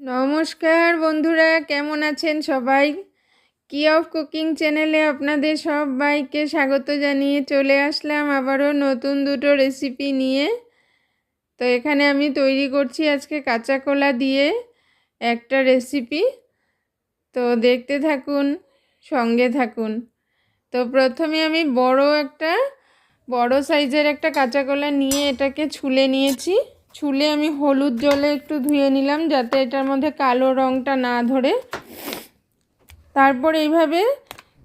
নমস্কার বন্ধুরা, কেমন আছেন সবাই? কি অফ কুকিং চ্যানেলে আপনাদের সবাইকে স্বাগত জানিয়ে চলে আসলাম আবারও নতুন দুটো রেসিপি নিয়ে। তো এখানে আমি তৈরি করছি আজকে কাঁচা কলা দিয়ে একটা রেসিপি। তো দেখতে থাকুন, সঙ্গে থাকুন। তো প্রথমে আমি বড় একটা, বড় সাইজের একটা কাঁচা কলা নিয়ে এটাকে ছুলে নিয়েছি। ছুলে আমি হলুদ জলে একটু ধুয়ে নিলাম যাতে এটার মধ্যে কালো রঙটা না ধরে। তারপর এইভাবে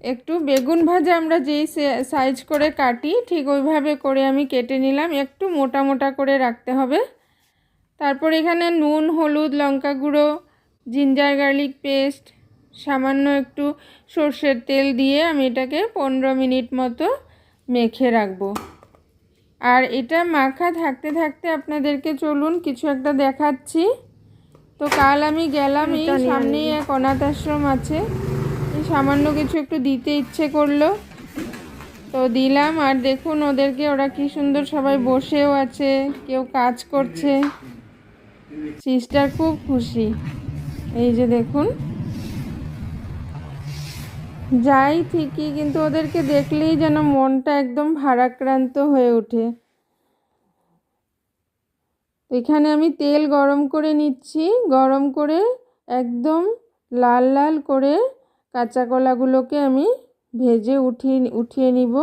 একটু বেগুন ভাজা আমরা যেই সাইজ করে কাটি, ঠিক ওইভাবে করে আমি কেটে নিলাম। একটু মোটা মোটা করে রাখতে হবে। তারপর এখানে নুন, হলুদ, লঙ্কা গুঁড়ো জিঞ্জার গার্লিক পেস্ট সামান্য একটু সর্ষের তেল দিয়ে আমি এটাকে পনেরো মিনিট মতো মেখে রাখব। আর এটা মাখা থাকতে থাকতে আপনাদেরকে চলুন কিছু একটা দেখাচ্ছি। তো কাল আমি গেলাম এই সামনেই এক অনাথ আশ্রম আছে। এই সামান্য কিছু একটু দিতে ইচ্ছে করল। তো দিলাম আর দেখুন ওদেরকে ওরা কি সুন্দর সবাই বসেও আছে কেউ কাজ করছে। সিস্টার খুব খুশি। এই যে দেখুন। যাই ঠিকই, কিন্তু ওদেরকে দেখলেই যেন মনটা একদম ভারাক্রান্ত হয়ে ওঠে। এখানে আমি তেল গরম করে নিচ্ছি, গরম করে একদম লাল লাল করে কাঁচা কলাগুলোকে আমি ভেজে উঠিয়ে উঠিয়ে নিব।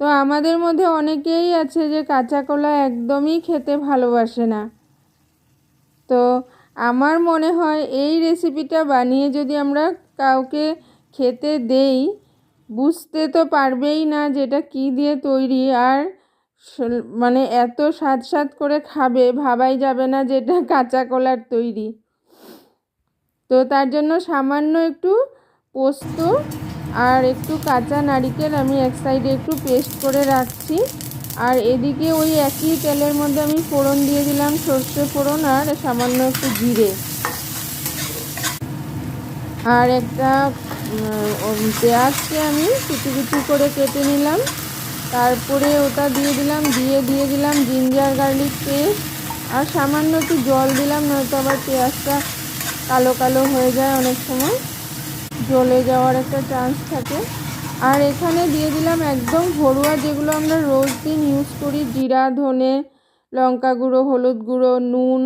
তো আমাদের মধ্যে অনেকেই আছে যে কাঁচা কলা একদমই খেতে ভালোবাসে না। তো আমার মনে হয় এই রেসিপিটা বানিয়ে যদি আমরা কাউকে খেতে দেই, বুঝতে তো পারবেই না যেটা কি দিয়ে তৈরি। আর মানে এত স্বাদ স্বাদ করে খাবে, ভাবাই যাবে না যেটা কাঁচা কলার তৈরি। তো তার জন্য সামান্য একটু পোস্ত আর একটু কাঁচা নারিকেল আমি এক সাইডে একটু পেস্ট করে রাখছি। আর এদিকে ওই একই তেলের মধ্যে আমি ফোড়ন দিয়ে দিলাম, সর্ষে ফোড়ন আর সামান্য একটু জিরে। আর একটা পেঁয়াজকে আমি কুচি কুচি করে কেটে নিলাম। তারপরে ওটা দিয়ে দিলাম, দিয়ে দিয়ে দিলাম জিঞ্জার গার্লিক পেস্ট আর সামান্য একটু জল দিলাম, নয়তো আবার পেঁয়াজটা কালো কালো হয়ে যায় অনেক সময়। জ্বলে যাওয়ার একটা চান্স থাকে। আর এখানে দিয়ে দিলাম একদম ঘরোয়া যেগুলো আমরা রোজ দিন ইউজ করি, জিরা, ধনে, লঙ্কা গুঁড়ো, হলুদ গুঁড়ো, নুন।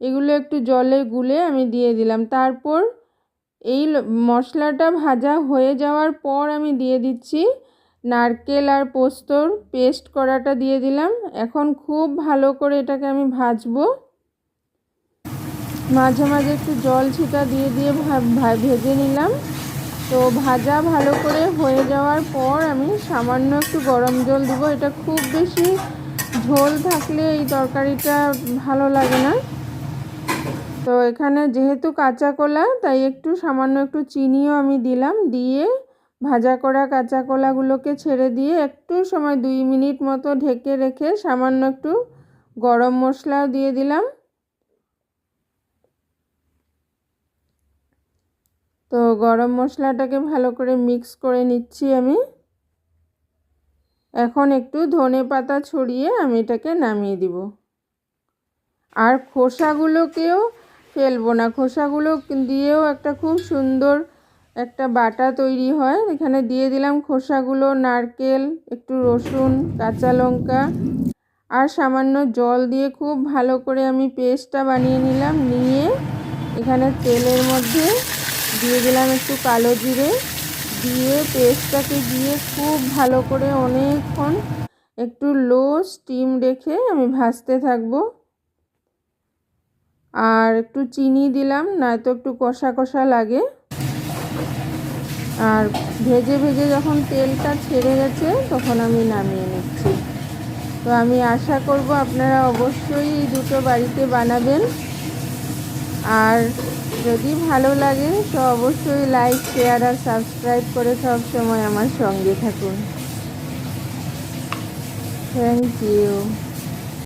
এগুলো একটু জলে গুলে আমি দিয়ে দিলাম। তারপর এই মশলাটা ভাজা হয়ে যাওয়ার পর আমি দিয়ে দিচ্ছি নারকেল আর পোস্তর পেস্ট করাটা দিয়ে দিলাম। এখন খুব ভালো করে এটাকে আমি ভাজবো। মাঝে মাঝে একটু জল ছিটা দিয়ে দিয়ে ভেজে নিলাম। তো ভাজা ভালো করে হয়ে যাওয়ার পর আমি সামান্য একটু গরম জল দেবো। এটা খুব বেশি ঝোল থাকলে এই তরকারিটা ভালো লাগে না। তো এখানে যেহেতু কাঁচা কলা, তাই একটু সামান্য একটু চিনিও আমি দিলাম। দিয়ে ভাজা করা কাঁচা কলাগুলোকে ছেড়ে দিয়ে একটু সময় দুই মিনিট মতো ঢেকে রেখে সামান্য একটু গরম মশলাও দিয়ে দিলাম। তো গরম মশলাটাকে ভালো করে মিক্স করে নিচ্ছি আমি। এখন একটু ধনে পাতা ছড়িয়ে আমি এটাকে নামিয়ে দিব। আর খোসাগুলোকেও ফেলব না। খোসাগুলো দিয়েও একটা খুব সুন্দর একটা বাটা তৈরি হয়। এখানে দিয়ে দিলাম খোসাগুলো, নারকেল, একটু রসুন, কাঁচা লঙ্কা আর সামান্য জল দিয়ে খুব ভালো করে আমি পেস্টটা বানিয়ে নিলাম। নিয়ে এখানে তেলের মধ্যে দিয়ে দিলাম একটু কালো জিরে। দিয়ে পেস্টটাকে দিয়ে খুব ভালো করে অনেকক্ষণ একটু লো স্টিম রেখে আমি ভাজতে থাকব। আর একটু চিনি দিলাম, নয়তো একটু কষা কষা লাগে। আর ভেজে ভেজে যখন তেলটা ছেড়ে গেছে, তখন আমি নামিয়ে নিচ্ছি। তো আমি আশা করব আপনারা অবশ্যই এই দুটো বাড়িতে বানাবেন। আর যদি ভালো লাগে, তো অবশ্যই লাইক, শেয়ার আর সাবস্ক্রাইব করে সব সময় আমার সঙ্গে থাকুন। Thank you